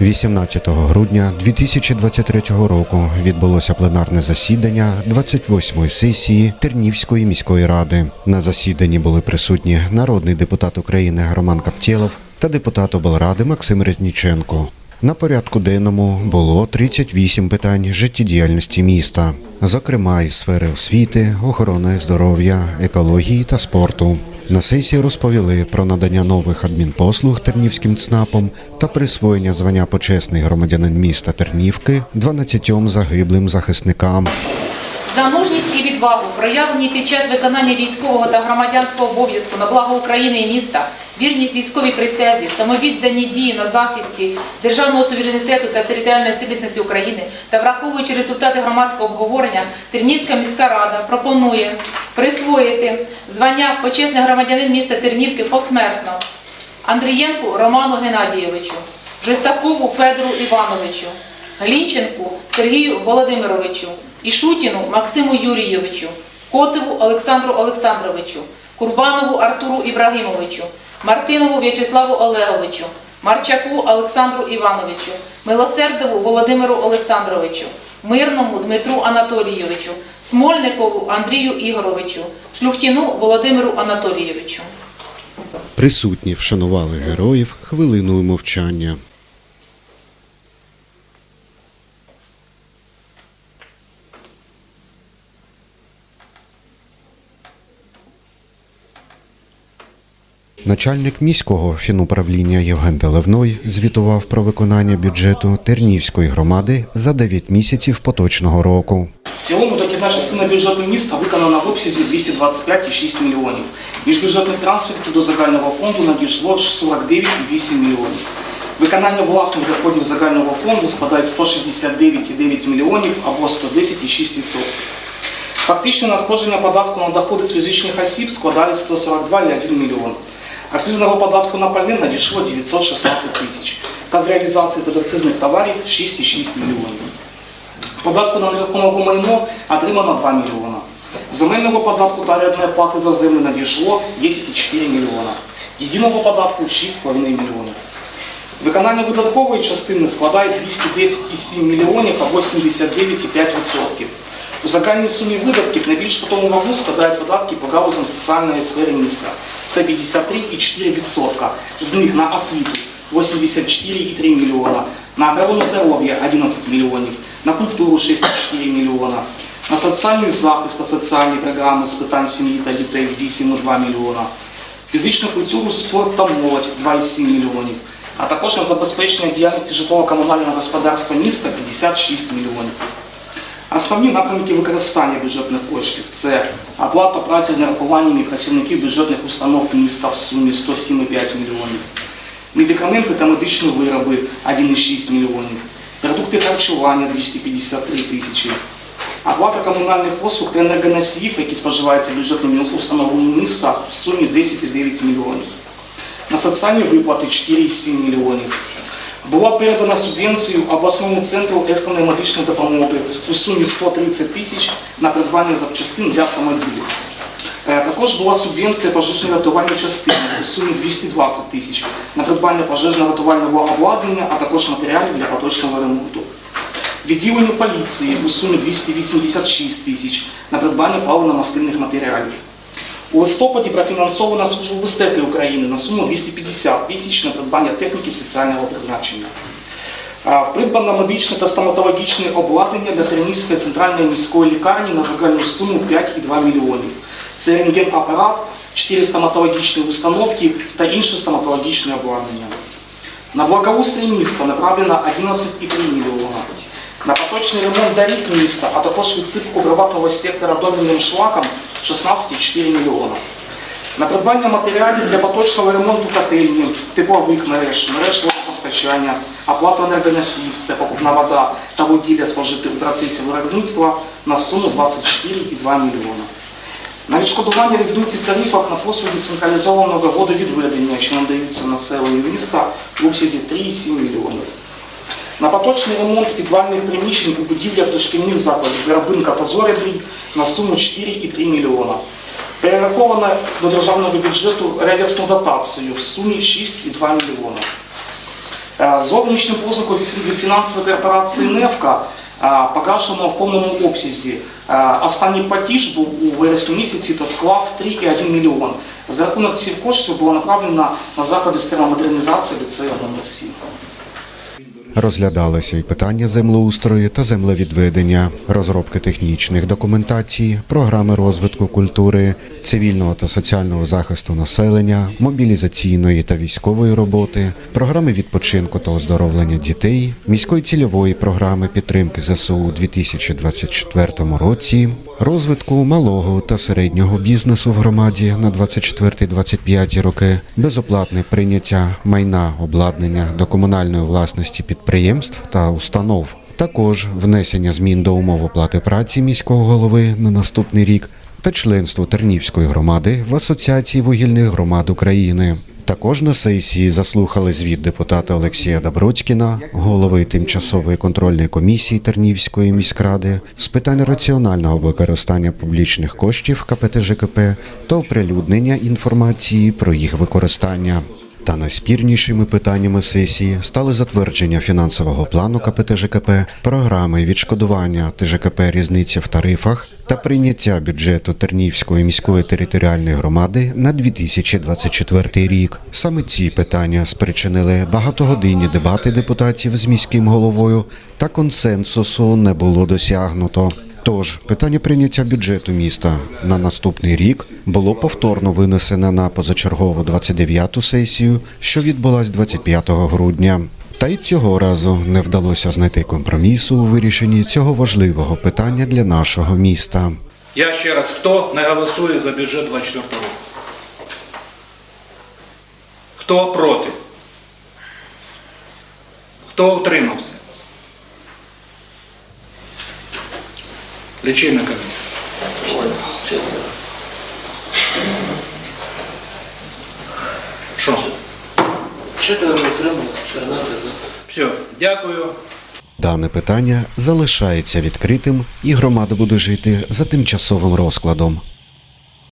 18 грудня 2023 року відбулося пленарне засідання 28-ї сесії Тернівської міської ради. На засіданні були присутні народний депутат України Роман Каптєлов та депутат облради Максим Резніченко. На порядку денному було 38 питань життєдіяльності міста, зокрема із сфери освіти, охорони здоров'я, екології та спорту. На сесії розповіли про надання нових адмінпослуг Тернівським ЦНАПом та присвоєння звання почесний громадянин міста Тернівки 12 загиблим захисникам. За мужність і відвагу, проявлені під час виконання військового та громадянського обов'язку на благо України і міста, вірність військовій присязі, самовіддані дії на захисті державного суверенітету та територіальної цілісності України та враховуючи результати громадського обговорення, Тернівська міська рада пропонує присвоїти звання почесний громадянин міста Тернівки посмертно Андрієнку Роману Геннадійовичу, Жестакову Федору Івановичу, Глінченку Сергію Володимировичу, Ішутіну Максиму Юрійовичу, Котову Олександру Олександровичу, Курбанову Артуру Ібрагімовичу, Мартинову В'ячеславу Олеговичу, Марчаку Олександру Івановичу, Милосердову Володимиру Олександровичу, Мирному Дмитру Анатолійовичу, Смольникову Андрію Ігоровичу, Шлюхтіну Володимиру Анатолійовичу. Присутні вшанували героїв хвилиною мовчання. Начальник міського фінуправління Євген Делевной звітував про виконання бюджету Тернівської громади за 9 місяців поточного року. В цілому дохідна частина бюджету міста виконана в обсязі 225,6 мільйонів. Міжбюджетних трансфертів до загального фонду надійшло 49,8 мільйонів. Виконання власних доходів загального фонду складає 169,9 мільйонів або 110,6%. Фактичне надходження податку на доходи з фізичних осіб складає 142,1 мільйон. Акцизного податку на пальне надійшло 916 тисяч. Та з реалізації підакцизних товарів 6,6 мільйонів. Податку на нерухоме майно отримано 2 мільйона. Земельного податку та орендної плати за землю надійшло 10,4 мільйона. Єдиного податку 6,5 мільйонів. Виконання видаткової частини складає 210,7 мільйонів або 79,5%. У загальній сумі видатків найбільш потому вагу складають видатки по галузям соціальної сфери міста. Це 53,4%. З них на освіту 84,3 мільйона, на охорону здоров'я 11 мільйонів, на культуру 6,4 мільйона, на соціальний захист та соціальні програми з питань сім'ї та дітей 8,2 мільйона, фізичну культуру, спорт та молодь 2,7 мільйонів, а також на забезпечення діяльності житлово-комунального господарства міста 56 мільйонів. Основні напрямки використання бюджетних коштів це оплата праці з нарахуваннями працівників бюджетних установ міста в сумі 107,5 мільйонів, медикаменти та медичні вироби 1,6 мільйонів, продукти харчування 253 тисячі, оплата комунальних послуг та енергоносіїв, які споживаються бюджетними установами міста в сумі 10,9 мільйонів. На соціальні виплати 4,7 мільйонів. Була передана субвенцію обласному центру екстреної медичної допомоги у сумі 130 тисяч на придбання запчастин для автомобілів. Е, Також була субвенція пожежної рятувальної частини у сумі 220 тисяч на придбання пожежно-рятувального обладнання, а також матеріалів для поточного ремонту. Відділенню поліції у сумі 286 тисяч на придбання паливно-мастильних матеріалів. У листопаді профінансована Служба безпеки України на суму 250 тисяч на придбання техніки спеціального призначення. Придбано медичне та стоматологічне обладнання для Тернівської центральної міської лікарні на загальну суму 5,2 мільйонів. Це рентген-апарат, 4 стоматологічні установки та інше стоматологічне обладнання. На благоустрій міста направлено 11,3 мільйона. На поточний ремонт доріг міста, а також відсипку приватного сектора домінним шлаком 16,4 мільйона. На придбання матеріалів для поточного ремонту котельні, теплових мереж, мереж водопостачання, оплату енергоносіїв, це покупна вода та вугілля спожити у процесі виробництва на суму 24,2 мільйона. На відшкодування різниці в тарифах на послуги централізованого водовідведення, що надаються населенню міста, в обсязі 3,7 мільйонів. На поточний ремонт підвальних приміщень у будівлях дошкільних закладів Грабинка та Зоряблій на суму 4,3 мільйона. Перераховано до державного бюджету реверсну дотацію в сумі 6,2 мільйона. Е, Зовнішнім позику від фінансової корпорації «Невка» е, погашено в повному обсязі. Е, Останній платіж був у вересні місяці та склав 3,1 мільйон. За рахунок цих коштів було направлено на заходи з термомодернізації ліцею номер 7. Розглядалися й питання землеустрою та землевідведення, розробки технічних документацій, програми розвитку культури, цивільного та соціального захисту населення, мобілізаційної та військової роботи, програми відпочинку та оздоровлення дітей, міської цільової програми підтримки ЗСУ у 2024 році, розвитку малого та середнього бізнесу в громаді на 24-25 роки, безоплатне прийняття майна обладнання до комунальної власності підприємств та установ. Також внесення змін до умов оплати праці міського голови на наступний рік та членство Тернівської громади в Асоціації вугільних громад України. Також на сесії заслухали звіт депутата Олексія Добродськіна, голови тимчасової контрольної комісії Тернівської міськради з питань раціонального використання публічних коштів КПТ ЖКП та оприлюднення інформації про їх використання. Та найспірнішими питаннями сесії стали затвердження фінансового плану КПТ ЖКП, програми відшкодування ТЖКП різниці в тарифах та прийняття бюджету Тернівської міської територіальної громади на 2024 рік. Саме ці питання спричинили багатогодинні дебати депутатів з міським головою, та консенсусу не було досягнуто. Тож питання прийняття бюджету міста на наступний рік було повторно винесене на позачергову 29-ту сесію, що відбулась 25 грудня. Та й цього разу не вдалося знайти компромісу у вирішенні цього важливого питання для нашого міста. Я ще раз, хто не голосує за бюджет 24 року? Хто проти? Хто утримався? Лічильна комісія. Що? Чотири отримали, 14 за. Все, дякую. Дане питання залишається відкритим, і громада буде жити за тимчасовим розкладом.